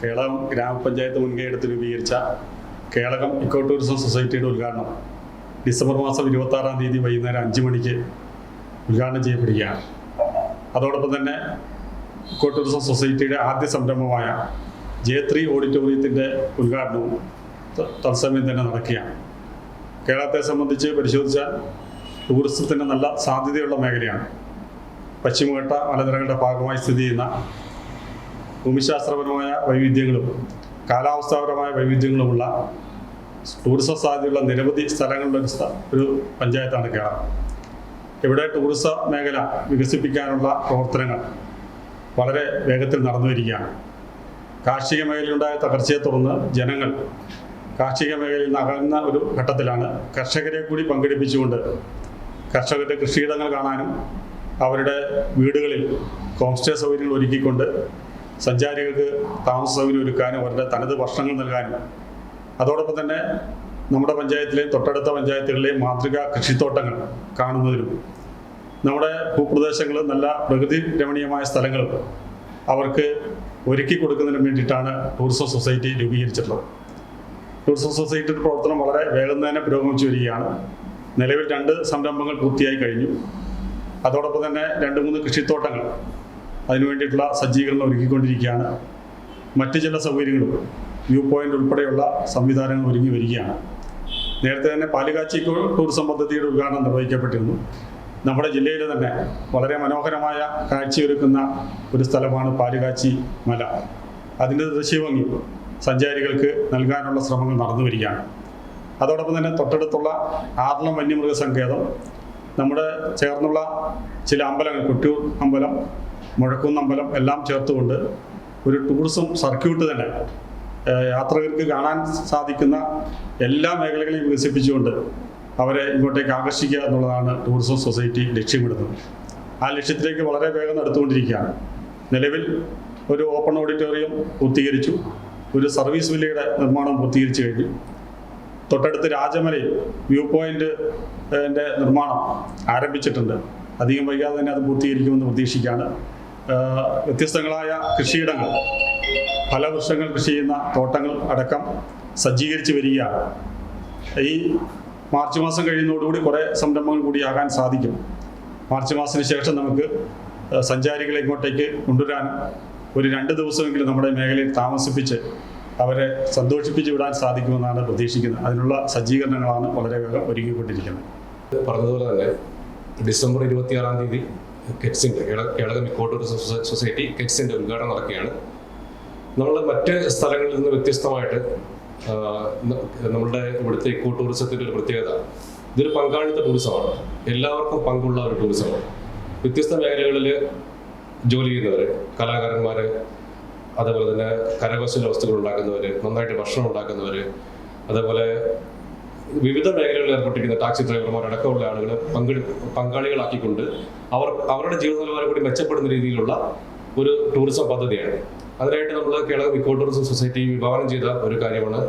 കേരളം ഗ്രാമപഞ്ചായത്ത് മുൻകൈ എടുത്ത് രൂപീകരിച്ച കേളകം ഇക്കോ ടൂറിസം സൊസൈറ്റിയുടെ ഉദ്ഘാടനം ഡിസംബർ മാസം ഇരുപത്തി ആറാം തീയതി വൈകുന്നേരം അഞ്ച് മണിക്ക് ഉദ്ഘാടനം ചെയ്യപ്പെടുകയാണ്. അതോടൊപ്പം തന്നെ ഇക്കോ ടൂറിസം സൊസൈറ്റിയുടെ ആദ്യ സംരംഭമായ ജെ ത്രീ ഓഡിറ്റോറിയത്തിന്റെ ഉദ്ഘാടനവും തത്സമയം തന്നെ നടക്കുകയാണ്. കേരളത്തെ സംബന്ധിച്ച് പരിശോധിച്ചാൽ ടൂറിസത്തിന് നല്ല സാധ്യതയുള്ള മേഖലയാണ്. പശ്ചിമഘട്ട മലനിരകളുടെ ഭാഗമായി സ്ഥിതി ചെയ്യുന്ന ഭൂമിശാസ്ത്രപരമായ വൈവിധ്യങ്ങളും കാലാവസ്ഥാപരമായ വൈവിധ്യങ്ങളുമുള്ള ടൂറിസം സാധ്യതയുള്ള നിരവധി സ്ഥലങ്ങളുടെ ഒരു ഒരു പഞ്ചായത്താണ് കേരളം. ഇവിടെ ടൂറിസ മേഖല വികസിപ്പിക്കാനുള്ള പ്രവർത്തനങ്ങൾ വളരെ വേഗത്തിൽ നടന്നു വരികയാണ്. കാർഷിക മേഖലയിലുണ്ടായ തകർച്ചയെ തുടർന്ന് ജനങ്ങൾ കാർഷിക മേഖലയിൽ അകന്ന ഒരു ഘട്ടത്തിലാണ് കർഷകരെ കൂടി പങ്കെടുപ്പിച്ചുകൊണ്ട് കർഷകരുടെ കൃഷിയിടങ്ങൾ കാണാനും അവരുടെ വീടുകളിൽ ഹോം സ്റ്റേ സൗകര്യങ്ങൾ ഒരുക്കിക്കൊണ്ട് സഞ്ചാരികൾക്ക് താമസ സൗകര്യം ഒരുക്കാനും അവരുടെ തനത് ഭക്ഷണങ്ങൾ നൽകാനും. അതോടൊപ്പം തന്നെ നമ്മുടെ പഞ്ചായത്തിലെയും തൊട്ടടുത്ത പഞ്ചായത്തുകളിലെയും മാതൃകാ കൃഷിത്തോട്ടങ്ങൾ കാണുന്നതിനും നമ്മുടെ ഭൂപ്രദേശങ്ങൾ നല്ല പ്രകൃതി രമണീയമായ സ്ഥലങ്ങൾ അവർക്ക് ഒരുക്കി കൊടുക്കുന്നതിന് വേണ്ടിയിട്ടാണ് ടൂറിസം സൊസൈറ്റി രൂപീകരിച്ചിട്ടുള്ളത്. ടൂറിസം സൊസൈറ്റിയുടെ പ്രവർത്തനം വളരെ വേഗം തന്നെ പുരോഗമിച്ചു വരികയാണ്. നിലവിൽ രണ്ട് സംരംഭങ്ങൾ പൂർത്തിയായി കഴിഞ്ഞു. അതോടൊപ്പം തന്നെ രണ്ട് മൂന്ന് കൃഷിത്തോട്ടങ്ങൾ അതിനു വേണ്ടിയിട്ടുള്ള സജ്ജീകരണം ഒരുക്കിക്കൊണ്ടിരിക്കുകയാണ്. മറ്റ് ചില സൗകര്യങ്ങളും വ്യൂ പോയിന്റ് ഉൾപ്പെടെയുള്ള സംവിധാനങ്ങൾ ഒരുങ്ങി വരികയാണ്. നേരത്തെ തന്നെ പാലുകാച്ചി ടൂറിസം പദ്ധതിയുടെ ഉദ്ഘാടനം നിർവഹിക്കപ്പെട്ടിരുന്നു. നമ്മുടെ ജില്ലയിൽ തന്നെ വളരെ മനോഹരമായ കാഴ്ചയൊരുക്കുന്ന ഒരു സ്ഥലമാണ് പാലുകാച്ചി മല. അതിന്റെ ദൃശ്യഭംഗി സഞ്ചാരികൾക്ക് നൽകാനുള്ള ശ്രമങ്ങൾ നടന്നു വരികയാണ്. അതോടൊപ്പം തന്നെ തൊട്ടടുത്തുള്ള ആർളം വന്യമൃഗ സങ്കേതം നമ്മുടെ ചേർന്നുള്ള ചില അമ്പലങ്ങൾ കുട്ടൂർ അമ്പലം മുഴക്കുന്ന് അമ്പലം എല്ലാം ചേർത്തുകൊണ്ട് ഒരു ടൂറിസം സർക്യൂട്ട് തന്നെ യാത്രകർക്ക് കാണാൻ സാധിക്കുന്ന എല്ലാ മേഖലകളെയും വികസിപ്പിച്ചുകൊണ്ട് അവരെ ഇങ്ങോട്ടേക്ക് ആകർഷിക്കുക എന്നുള്ളതാണ് ടൂറിസം സൊസൈറ്റി ലക്ഷ്യമിടുന്നത്. ആ ലക്ഷ്യത്തിലേക്ക് വളരെ വേഗം നടത്തുകൊണ്ടിരിക്കുകയാണ് നിലവിൽ ഒരു ഓപ്പൺ ഓഡിറ്റോറിയം പൂർത്തീകരിച്ചു. ഒരു സർവീസ് വില്ലയുടെ നിർമ്മാണം പൂർത്തീകരിച്ചു കഴിഞ്ഞു. തൊട്ടടുത്ത് രാജമലയിൽ വ്യൂ പോയിന്റ് നിർമ്മാണം ആരംഭിച്ചിട്ടുണ്ട്. അധികം വൈകാതെ തന്നെ അത് പൂർത്തീകരിക്കുമെന്ന് പ്രതീക്ഷിക്കുകയാണ്. വ്യത്യസ്തങ്ങളായ കൃഷിയിടങ്ങൾ. ഫലവൃക്ഷങ്ങൾ കൃഷി ചെയ്യുന്ന തോട്ടങ്ങൾ അടക്കം സജ്ജീകരിച്ച് വരികയാണ്. ഈ മാർച്ച് മാസം കഴിയുന്നതോടുകൂടി കുറേ സംരംഭങ്ങൾ കൂടി ആകാൻ സാധിക്കും. മാർച്ച് മാസത്തിന് ശേഷം നമുക്ക് സഞ്ചാരികളെ ഇങ്ങോട്ടേക്ക് കൊണ്ടുവരാനും ഒരു രണ്ട് ദിവസമെങ്കിലും നമ്മുടെ മേഖലയിൽ താമസിപ്പിച്ച് അവരെ സന്തോഷിപ്പിച്ച് വിടാൻ സാധിക്കുമെന്നാണ് പ്രതീക്ഷിക്കുന്നത്. അതിനുള്ള സജ്ജീകരണങ്ങളാണ് വളരെ വേഗം ഒരുങ്ങിക്കൊണ്ടിരിക്കുന്നത്. പറഞ്ഞതുപോലെ തന്നെ ഡിസംബർ ഇരുപത്തിയാറാം തീയതി കെറ്റ്സിന്റെ കേളകം ഇക്കോ ടൂറിസം സൊസൈറ്റി കെറ്റ്സിന്റെ ഉദ്ഘാടനം നടക്കുകയാണ്. നമ്മൾ മറ്റ് സ്ഥലങ്ങളിൽ നിന്ന് വ്യത്യസ്തമായിട്ട് നമ്മളുടെ ഇവിടുത്തെ ഇക്കോ ടൂറിസത്തിന്റെ ഒരു പ്രത്യേകത ഇതൊരു പങ്കാളിത്ത ടൂറിസമാണ്. എല്ലാവർക്കും പങ്കുള്ള ഒരു ടൂറിസമാണ്. വ്യത്യസ്ത മേഖലകളിൽ ജോലി ചെയ്യുന്നവർ കലാകാരന്മാർ അതേപോലെ തന്നെ കരകൗശല വസ്തുക്കൾ ഉണ്ടാക്കുന്നവർ നന്നായിട്ട് ഭക്ഷണം ഉണ്ടാക്കുന്നവർ അതേപോലെ വിവിധ മേഖലകളിൽ ഏർപ്പെട്ടിരിക്കുന്ന ടാക്സി ഡ്രൈവർമാർ അടക്കമുള്ള ആളുകൾ പങ്കെടു പങ്കാളികളാക്കിക്കൊണ്ട് അവർ അവരുടെ ജീവിത നിലവാരം കൂടി മെച്ചപ്പെടുന്ന രീതിയിലുള്ള ഒരു ടൂറിസം പദ്ധതിയാണ്. അതിനായിട്ട് നമ്മൾ കേരള ഇക്കോ ടൂറിസം സൊസൈറ്റി വിഭാവനം ചെയ്ത ഒരു കാര്യമാണ്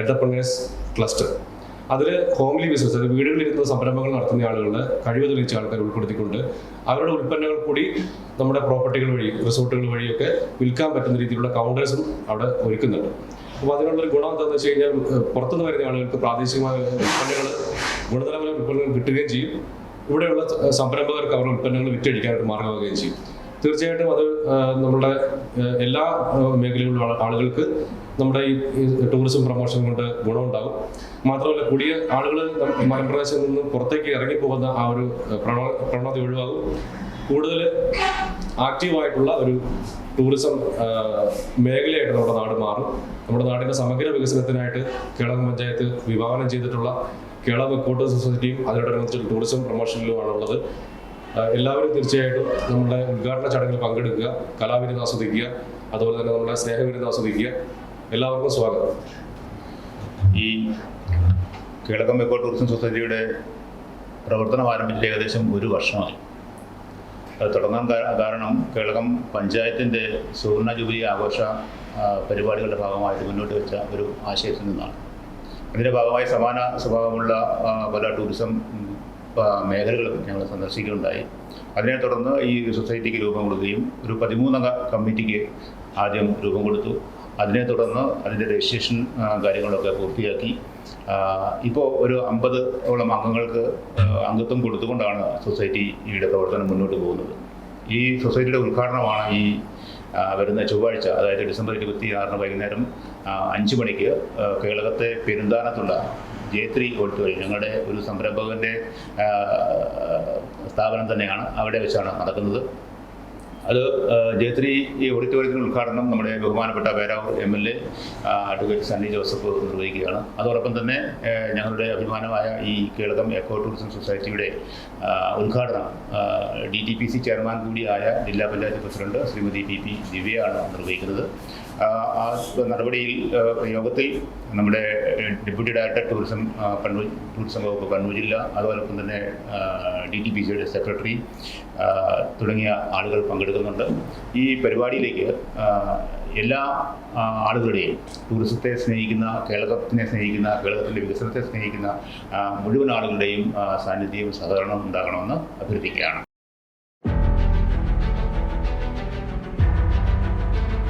എന്റർപ്രണേഴ്സ് ക്ലസ്റ്റർ. അതിൽ ഹോംലി ബിസിനസ് അതായത് വീടുകളിലിരുന്ന സംരംഭങ്ങൾ നടത്തുന്ന ആളുകളുടെ കഴിവ് തെളിയിച്ച ആൾക്കാർ ഉൾപ്പെടുത്തിക്കൊണ്ട് അവരുടെ ഉൽപ്പന്നങ്ങൾ കൂടി നമ്മുടെ പ്രോപ്പർട്ടികൾ വഴി റിസോർട്ടുകൾ വഴിയൊക്കെ വിൽക്കാൻ പറ്റുന്ന രീതിയിലുള്ള കൗണ്ടേഴ്സും അവിടെ ഒരുക്കുന്നുണ്ട്. അപ്പോൾ അതിനുള്ളൊരു ഗുണം എന്താണെന്ന് വെച്ച് കഴിഞ്ഞാൽ പുറത്തുനിന്ന് വരുന്ന ആളുകൾക്ക് പ്രാദേശികമായ ഉൽപ്പന്നങ്ങൾ ഗുണനിലവാര ഉൽപ്പന്നങ്ങൾ കിട്ടുകയും ചെയ്യും. ഇവിടെയുള്ള സംരംഭകർക്ക് അവരുടെ ഉൽപ്പന്നങ്ങൾ വിറ്റഴിക്കാനായിട്ട് മാർഗമാവുകയും ചെയ്യും. തീർച്ചയായിട്ടും അത് നമ്മുടെ എല്ലാ മേഖലകളിലുള്ള ആളുകൾക്ക് നമ്മുടെ ഈ ടൂറിസം പ്രൊമോഷൻ കൊണ്ട് ഗുണമുണ്ടാകും. മാത്രമല്ല പുതിയ ആളുകൾ മലപ്രദേശത്ത് നിന്ന് പുറത്തേക്ക് ഇറങ്ങിപ്പോകുന്ന ആ ഒരു പ്രവണത ഒഴിവാകും. കൂടുതൽ ആക്റ്റീവായിട്ടുള്ള ഒരു ടൂറിസം മേഖലയായിട്ട് നമ്മുടെ നാട് മാറും. നമ്മുടെ നാടിന്റെ സമഗ്ര വികസനത്തിനായിട്ട് കേളം പഞ്ചായത്ത് വിഭാവനം ചെയ്തിട്ടുള്ള കേരള ഇക്കോട്ടോ സൊസൈറ്റിയും അതിനോടനുബന്ധിച്ച് ടൂറിസം പ്രൊമോഷനിലുമാണ് ഉള്ളത് എല്ലാവരും തീർച്ചയായിട്ടും നമ്മുടെ ഉദ്ഘാടന ചടങ്ങിൽ പങ്കെടുക്കുക കലാവിരുന്ന് ആസ്വദിക്കുക അതുപോലെ തന്നെ നമ്മുടെ സ്നേഹവിരുന്ന് ആസ്വദിക്കുക. എല്ലാവർക്കും സ്വാഗതം. ഈ കേളകം എക്കോ ടൂറിസം സൊസൈറ്റിയുടെ പ്രവർത്തനം ആരംഭിച്ചിട്ട് ഏകദേശം ഒരു വർഷമായി. തുടങ്ങാൻ കാരണം കേളകം പഞ്ചായത്തിന്റെ സുവർണ ജൂബിലി ആഘോഷ പരിപാടികളുടെ ഭാഗമായിട്ട് മുന്നോട്ട് വെച്ച ഒരു ആശയത്തിൽ നിന്നാണ്. അതിന്റെ ഭാഗമായി സമാന സ്വഭാവമുള്ള പല ടൂറിസം മേഖലകളും ഞങ്ങൾ സന്ദർശിക്കുകയുണ്ടായി. അതിനെ തുടർന്ന് ഈ സൊസൈറ്റിക്ക് രൂപം കൊടുക്കുകയും ഒരു പതിമൂന്നംഗ കമ്മിറ്റിക്ക് ആദ്യം രൂപം കൊടുത്തു. അതിനെ തുടർന്ന് അതിന്റെ രജിസ്ട്രേഷൻ കാര്യങ്ങളൊക്കെ പൂർത്തിയാക്കി. ഇപ്പോൾ ഒരു അമ്പത് ഓളം അംഗങ്ങൾക്ക് അംഗത്വം കൊടുത്തുകൊണ്ടാണ് സൊസൈറ്റിയുടെ പ്രവർത്തനം മുന്നോട്ട് പോകുന്നത്. ഈ സൊസൈറ്റിയുടെ ഉദ്ഘാടനമാണ് ഈ വരുന്ന ചൊവ്വാഴ്ച അതായത് ഡിസംബർ ഇരുപത്തി ആറിന് വൈകുന്നേരം അഞ്ച് മണിക്ക് കേളകത്തെ പെരുന്താനത്തുള്ള ജെ ത്രീ ഓഡിറ്റോറിയം ഞങ്ങളുടെ ഒരു സംരംഭകന്റെ സ്ഥാപനം തന്നെയാണ് അവിടെ വെച്ചാണ് നടക്കുന്നത്. അത് ജയത്രി ത്രീ ഈ ഓഡിറ്റോറിയത്തിന് ഉദ്ഘാടനം നമ്മുടെ ബഹുമാനപ്പെട്ട Peravoor M L A advocate Sunny Joseph നിർവഹിക്കുകയാണ്. അതോടൊപ്പം തന്നെ ഞങ്ങളുടെ അഭിമാനമായ ഈ കേളകം എക്കോ ടൂറിസം സൊസൈറ്റിയുടെ ഉദ്ഘാടനം D T P C chairman കൂടിയായ ജില്ലാ panchayat president Shrimati P P ദിവ്യയാണ് നിർവഹിക്കുന്നത്. ആ, നടപടിയിൽ യോഗത്തിൽ നമ്മുടെ deputy director tourism Kannur tourism വകുപ്പ് കണ്ണൂർ ജില്ല അതോടൊപ്പം തന്നെ ഡി ടി പി സിയുടെ സെക്രട്ടറി തുടങ്ങിയ ആളുകൾ പങ്കെടുക്കുന്നുണ്ട്. ഈ പരിപാടിയിലേക്ക് എല്ലാ ആളുകളുടെയും ടൂറിസത്തെ സ്നേഹിക്കുന്ന കേരളത്തിനെ സ്നേഹിക്കുന്ന കേരളത്തിന്റെ വികസനത്തെ സ്നേഹിക്കുന്ന മുഴുവൻ ആളുകളുടെയും സാന്നിധ്യവും സഹകരണവും ഉണ്ടാകണമെന്ന് അഭ്യർത്ഥിക്കുകയാണ്.